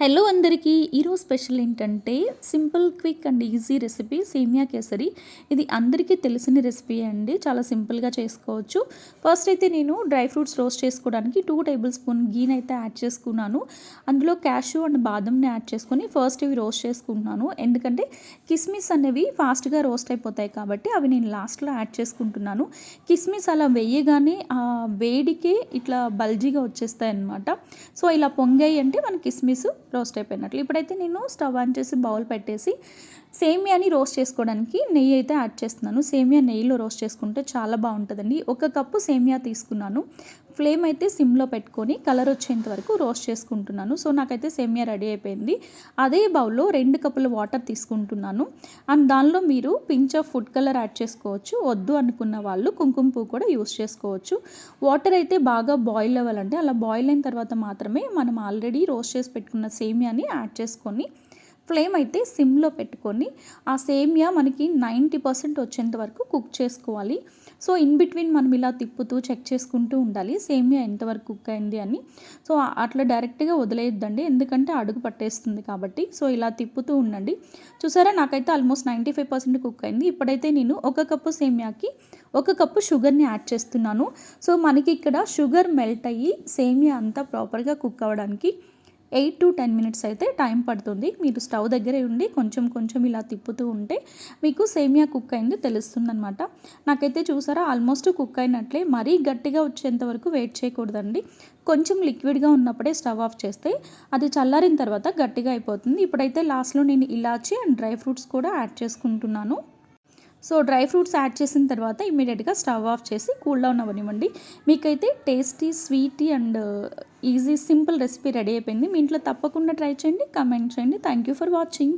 Hello అందరికీ ఈరోజు special ఏంటంటే simple quick and easy recipe semiya kesari. ఇది అందరికీ తెలిసిన రెసిపీ అండి. చాలా సింపుల్గా చేసుకోవచ్చు. ఫస్ట్ అయితే నేను డ్రై ఫ్రూట్స్ రోస్ట్ చేసుకోవడానికి టూ టేబుల్ స్పూన్ గీని అయితే యాడ్ చేసుకున్నాను. అందులో క్యాషు అండ్ బాదంని యాడ్ చేసుకొని ఫస్ట్ ఇవి రోస్ట్ చేసుకుంటున్నాను. ఎందుకంటే కిస్మిస్ అనేవి ఫాస్ట్గా రోస్ట్ అయిపోతాయి కాబట్టి అవి నేను లాస్ట్లో యాడ్ చేసుకుంటున్నాను. కిస్మిస్ అలా వేయగానే ఆ వేడికే ఇట్లా బల్జీగా వచ్చేస్తాయి అన్నమాట సో ఇలా పొంగాయి అంటే మన కిస్మిస్ రోస్ట్ అయిపోయినట్లు. ఇప్పుడైతే నేను స్టవ్ ఆన్ చేసి బౌల్ పెట్టేసి సేమియాని రోస్ట్ చేసుకోవడానికి నెయ్యి అయితే యాడ్ చేస్తున్నాను. సేమియా నెయ్యిలో రోస్ట్ చేసుకుంటే చాలా బాగుంటుందండి. ఒక కప్పు సేమియా తీసుకున్నాను. ఫ్లేమ్ అయితే సిమ్లో పెట్టుకొని కలర్ వచ్చేంత వరకు రోస్ట్ చేసుకుంటున్నాను. సో నాకైతే సేమియా రెడీ అయిపోయింది. అదే బౌల్లో రెండు కప్పుల వాటర్ తీసుకుంటున్నాను. అండ్ దానిలో మీరు pinch of food colour add చేసుకోవచ్చు. వద్దు అనుకున్న వాళ్ళు కుంకుమ పువ్వు కూడా యూస్ చేసుకోవచ్చు. వాటర్ అయితే బాగా బాయిల్ అవ్వాలంటే అలా బాయిల్ అయిన తర్వాత మాత్రమే మనం ఆల్రెడీ రోస్ట్ చేసి పెట్టుకున్న సేమియాని యాడ్ చేసుకొని ఫ్లేమ్ అయితే సిమ్లో పెట్టుకొని ఆ సేమియా మనకి నైంటీ పర్సెంట్ వచ్చేంత వరకు కుక్ చేసుకోవాలి. సో ఇన్ బిట్వీన్ మనం ఇలా తిప్పుతూ చెక్ చేసుకుంటూ ఉండాలి సేమియా ఎంతవరకు కుక్ అయింది అని. సో అట్లా డైరెక్ట్గా వదిలేయొద్దండి. ఎందుకంటే అడుగు పట్టేస్తుంది కాబట్టి. సో ఇలా తిప్పుతూ ఉండండి. చూసారా నాకైతే almost ninety five percent cook అయింది. ఇప్పుడైతే నేను ఒక కప్పు సేమియాకి ఒక కప్పు షుగర్ని యాడ్ చేస్తున్నాను. సో మనకి ఇక్కడ షుగర్ మెల్ట్ అయ్యి సేమియా అంతా ప్రాపర్గా కుక్ అవ్వడానికి ఎయిట్ టు టెన్ మినిట్స్ అయితే టైం పడుతుంది. మీరు స్టవ్ దగ్గరే ఉండి కొంచెం కొంచెం ఇలా తిప్పుతూ ఉంటే మీకు సేమియా కుక్ అయింది తెలుస్తుంది అనమాట నాకైతే చూసారా ఆల్మోస్ట్ కుక్ అయినట్లే. మరీ గట్టిగా వచ్చేంత వరకు వెయిట్ చేయకూడదండి. కొంచెం లిక్విడ్గా ఉన్నప్పుడే స్టవ్ ఆఫ్ చేస్తే అది చల్లారిన తర్వాత గట్టిగా అయిపోతుంది. ఇప్పుడైతే లాస్ట్లో నేను ఇలాచి అండ్ డ్రై ఫ్రూట్స్ కూడా యాడ్ చేసుకుంటున్నాను. సో డ్రై ఫ్రూట్స్ యాడ్ చేసిన తర్వాత ఇమీడియట్గా స్టవ్ ఆఫ్ చేసి కూల్ డౌన్ అవ్వనివ్వండి. మీకైతే tasty sweety and easy simple recipe ready అయిపోయింది. మీ ఇంట్లో తప్పకుండా ట్రై చేయండి కమెంట్ చేయండి. Thank you for watching